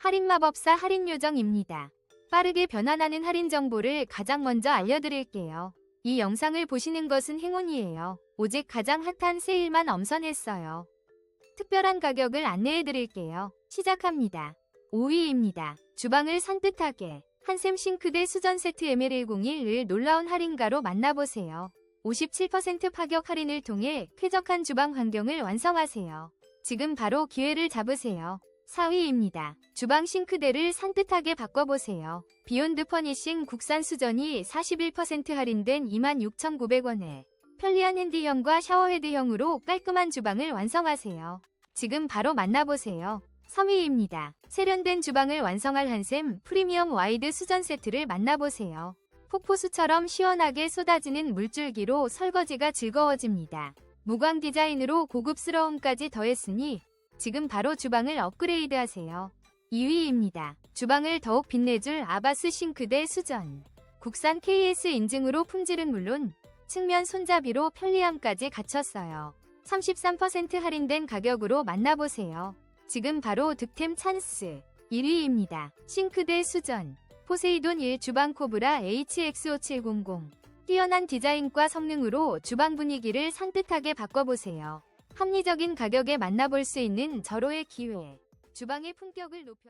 할인 마법사 할인 요정입니다. 빠르게 변환하는 할인 정보를 가장 먼저 알려드릴게요. 이 영상을 보시는 것은 행운이에요. 오직 가장 핫한 세일만 엄선했어요. 특별한 가격을 안내해드릴게요. 시작합니다. 5위입니다. 주방을 산뜻하게 한샘 싱크대 수전 세트 ML101을 놀라운 할인가로 만나보세요. 57% 파격 할인을 통해 쾌적한 주방 환경을 완성하세요. 지금 바로 기회를 잡으세요. 4위입니다. 주방 싱크대를 산뜻하게 바꿔보세요. 비욘드 퍼니싱 국산 수전이 41% 할인된 26,900원에 편리한 핸디형과 샤워헤드형으로 깔끔한 주방을 완성하세요. 지금 바로 만나보세요. 3위입니다. 세련된 주방을 완성할 한샘 프리미엄 와이드 수전 세트를 만나보세요. 폭포수처럼 시원하게 쏟아지는 물줄기로 설거지가 즐거워집니다. 무광 디자인으로 고급스러움까지 더했으니 지금 바로 주방을 업그레이드 하세요. 2위입니다. 주방을 더욱 빛내줄 아바스 싱크대 수전. 국산 KS 인증으로 품질은 물론 측면 손잡이로 편리함까지 갖췄어요. 33% 할인된 가격으로 만나보세요. 지금 바로 득템 찬스. 1위입니다. 싱크대 수전. 포세이돈 1 주방 코브라 HX5700. 뛰어난 디자인과 성능으로 주방 분위기를 산뜻하게 바꿔보세요. 합리적인 가격에 만나볼 수 있는 절호의 기회. 주방의 품격을 높여